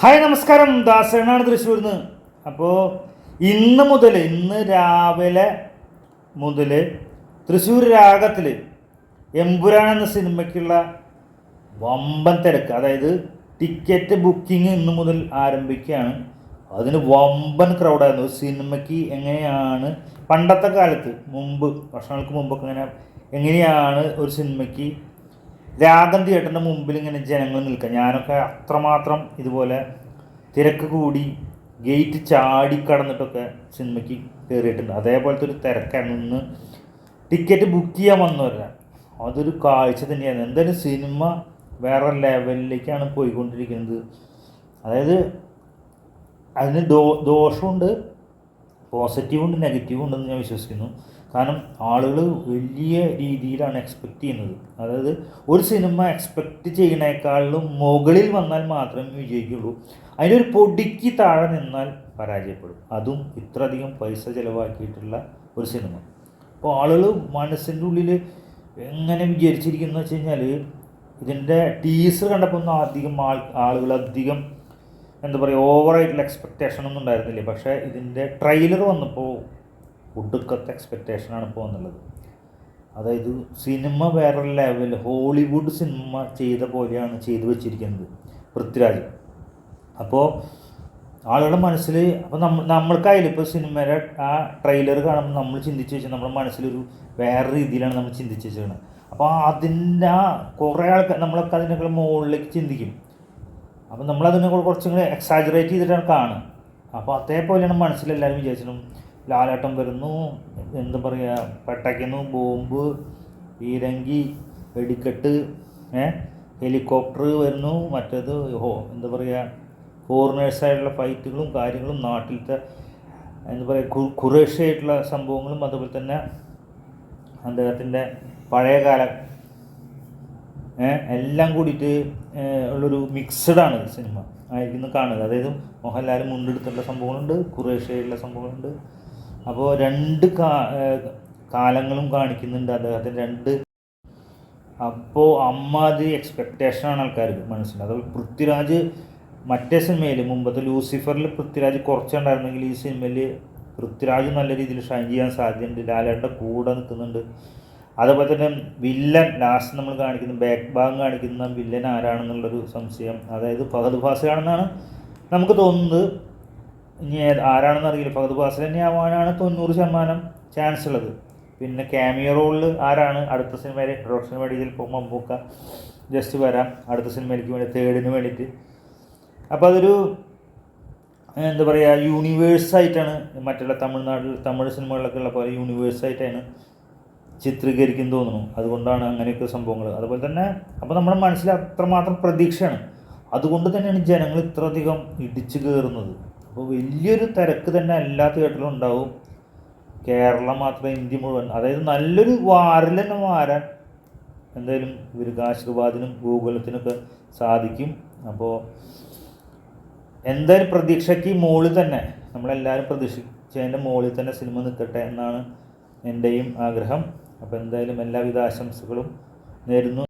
Hi നമസ്കാരം. ദാസനാണ് തൃശ്ശൂരിൽ നിന്ന് അപ്പോൾ ഇന്ന് മുതൽ ഇന്ന് രാവിലെ മുതൽ തൃശ്ശൂർ രാഗത്തിൽ എമ്പുരാൻ എന്ന സിനിമയ്ക്കുള്ള വമ്പൻ തിരക്ക് അതായത് ടിക്കറ്റ് ബുക്കിംഗ് ഇന്ന് മുതൽ ആരംഭിക്കുകയാണ്. അതിന് വമ്പൻ ക്രൗഡായിരുന്നു സിനിമയ്ക്ക് എങ്ങനെയാണ് പണ്ടത്തെ കാലത്ത് മുമ്പ് വർഷങ്ങൾക്ക് മുമ്പൊക്കെ ഇങ്ങനെ എങ്ങനെയാണ് ഒരു സിനിമയ്ക്ക് രാഗം തിയേറ്ററിന്റെ മുമ്പിൽ ഇങ്ങനെ ജനങ്ങൾ നിൽക്കുക. ഞാനൊക്കെ അത്രമാത്രം ഇതുപോലെ തിരക്ക് കൂടി ഗേറ്റ് ചാടി കടന്നിട്ടൊക്കെ സിനിമയ്ക്ക് കയറിയിട്ടുണ്ട് അതേപോലത്തെ ഒരു തിരക്കാണ് ഇന്ന് ടിക്കറ്റ് ബുക്ക് ചെയ്യാൻ വന്നവരാ. അതൊരു കാഴ്ച തന്നെയാണ് എന്തായാലും സിനിമ വേറെ ലെവലിലേക്കാണ് പോയിക്കൊണ്ടിരിക്കുന്നത്. അതായത് അതിന് ദോ ദോഷമുണ്ട് പോസിറ്റീവുണ്ട് നെഗറ്റീവുണ്ടെന്ന് ഞാൻ വിശ്വസിക്കുന്നു. കാരണം ആളുകൾ വലിയ രീതിയിലാണ് എക്സ്പെക്റ്റ് ചെയ്യുന്നത്. അതായത് ഒരു സിനിമ എക്സ്പെക്റ്റ് ചെയ്യുന്നേക്കാളും മുകളിൽ വന്നാൽ മാത്രമേ വിജയിക്കുള്ളൂ. അതിനൊരു പൊടിക്ക് താഴെ നിന്നാൽ പരാജയപ്പെടും. അതും ഇത്രയധികം പൈസ ചിലവാക്കിയിട്ടുള്ള ഒരു സിനിമ അപ്പോൾ ആളുകൾ മനസ്സിന്റെ ഉള്ളിൽ എങ്ങനെ വിചാരിച്ചിരിക്കുന്നു വെച്ച് കഴിഞ്ഞാൽ ഇതിന്റെ ടീസർ കണ്ടപ്പോൾ ഒന്നും അധികം ആൾ ആളുകൾ അധികം എന്താ പറയുക ഓവറായിട്ടുള്ള എക്സ്പെക്റ്റേഷൻ ഒന്നും ഉണ്ടായിരുന്നില്ല. പക്ഷേ ഇതിന്റെ ട്രെയിലർ വന്നപ്പോൾ ഒടുക്കത്തെ എക്സ്പെക്റ്റേഷനാണ് ഇപ്പോൾ വന്നുള്ളത്. അതായത് സിനിമ വേറെ ലെവൽ ഹോളിവുഡ് സിനിമ ചെയ്ത പോലെയാണ് ചെയ്തു വെച്ചിരിക്കുന്നത് പൃഥ്വിരാജ്. അപ്പോൾ ആളുകളുടെ മനസ്സിൽ അപ്പോൾ നമ്മൾ നമ്മൾക്കായാലും ഇപ്പോൾ സിനിമയുടെ ആ ട്രെയിലർ കാണുമ്പോൾ നമ്മൾ ചിന്തിച്ച് വെച്ചാൽ നമ്മുടെ മനസ്സിലൊരു വേറെ രീതിയിലാണ് നമ്മൾ ചിന്തിച്ച് വെച്ചിരിക്കുന്നത് അപ്പോൾ അതിന്റെ ആ കുറേ ആൾക്കാർ നമ്മളൊക്കെ അതിനൊക്കെ മുകളിലേക്ക് ചിന്തിക്കും. അപ്പോൾ നമ്മളതിനെ കുറച്ചും കൂടെ എക്സാജറേറ്റ് ചെയ്തിട്ടാണ് കാണുക. അപ്പോൾ അതേപോലെയാണ് മനസ്സിലെല്ലാവരും വിചാരിച്ചിട്ടും ലാലാട്ടം വരുന്നു. എന്താ പറയുക പട്ടയ്ക്കുന്നു. ബോംബ് പീരങ്കി വെടിക്കെട്ട് ഹെലികോപ്റ്റർ വരുന്നു. മറ്റേത് ഹോ എന്താ പറയുക ഫോറിനേഴ്സായിട്ടുള്ള ഫൈറ്റുകളും കാര്യങ്ങളും നാട്ടിലത്തെ എന്താ പറയുക കുറേശ്ശായിട്ടുള്ള സംഭവങ്ങളും അതുപോലെ തന്നെ അദ്ദേഹത്തിന്റെ പഴയ കാല എല്ലാം കൂടിയിട്ട് ഉള്ളൊരു മിക്സഡാണ് സിനിമ. ആയിരിക്കുന്നു കാണുക അതായത് മോഹൻലാൽ മുണ്ടെടുത്തുള്ള സംഭവങ്ങളുണ്ട് കുറേശ്ശായിട്ടുള്ള സംഭവങ്ങളുണ്ട്. അപ്പോൾ രണ്ട് കാലങ്ങളും കാണിക്കുന്നുണ്ട് അദ്ദേഹത്തിന് രണ്ട്. അപ്പോൾ അമ്മാതി എക്സ്പെക്റ്റേഷനാണ് ആൾക്കാർക്ക് മനസ്സിലായത് അതുപോലെ പൃഥ്വിരാജ് മറ്റേ സിനിമയിൽ മുമ്പത്തെ ലൂസിഫറിൽ പൃഥ്വിരാജ് കുറച്ചുണ്ടായിരുന്നെങ്കിൽ ഈ സിനിമയിൽ പൃഥ്വിരാജ് നല്ല രീതിയിൽ ഷൈൻ ചെയ്യാൻ സാധ്യതയുണ്ട്. ലാലേട്ടന്റെ കൂടെ നിൽക്കുന്നുണ്ട്. അതുപോലെ തന്നെ വില്ലൻ ലാസ്റ്റ് നമ്മൾ കാണിക്കുന്ന ബാക്ക് ഭാഗം കാണിക്കുന്ന വില്ലൻ ആരാണെന്നുള്ളൊരു സംശയം. അതായത് ഫഹദ് ഫാസിലാണെന്നാണ് നമുക്ക് തോന്നുന്നത്. ഇനി ആരാണെന്ന് അറിയില്ല. ഫഹദ് ഫാസിൽ തന്നെ ആവാനാണ് തൊണ്ണൂറ് ശതമാനം ചാൻസ് ഉള്ളത്. പിന്നെ ക്യാമിയോ റോളിൽ ആരാണ്? അടുത്ത സിനിമയിൽ ഇൻട്രൊഡക്ഷന് വേണ്ടി ചിലപ്പോൾ മമ്മൂക്ക ജസ്റ്റ് വരാം. അടുത്ത സിനിമയിലേക്ക് വേണ്ടി തേർഡിന് വേണ്ടിയിട്ട്. അപ്പോൾ അതൊരു എന്താ പറയുക യൂണിവേഴ്സായിട്ടാണ് മറ്റുള്ള തമിഴ്നാട്ടിൽ തമിഴ് സിനിമകളിലൊക്കെ ഉള്ള പോലെ യൂണിവേഴ്സായിട്ടാണ് ചിത്രീകരിക്കും തോന്നുന്നു. അതുകൊണ്ടാണ് അങ്ങനെയൊക്കെ സംഭവങ്ങൾ. അതുപോലെ തന്നെ അപ്പോൾ നമ്മുടെ മനസ്സിൽ അത്രമാത്രം പ്രതീക്ഷയാണ്. അതുകൊണ്ട് തന്നെയാണ് ജനങ്ങൾ ഇത്രയധികം ഇടിച്ചു കയറുന്നത് അപ്പോൾ വലിയൊരു തിരക്ക് തന്നെ എല്ലാ തിയേറ്ററിലും ഉണ്ടാവും. കേരളം മാത്രമേ ഇന്ത്യ മുഴുവൻ. അതായത് നല്ലൊരു വാരിൽ തന്നെ മാറാൻ എന്തായാലും ഇവർക്ക് ആശീർവാദിനും ഗൂഗുലത്തിനൊക്കെ സാധിക്കും. അപ്പോൾ എന്തായാലും പ്രതീക്ഷയ്ക്ക് മുകളിൽ തന്നെ നമ്മളെല്ലാവരും പ്രതീക്ഷിച്ചതിന്റെ മുകളിൽ തന്നെ സിനിമ നിൽക്കട്ടെ എന്നാണ് എന്റെയും ആഗ്രഹം. അപ്പോൾ എന്തായാലും എല്ലാവിധ ആശംസകളും നേരുന്നു.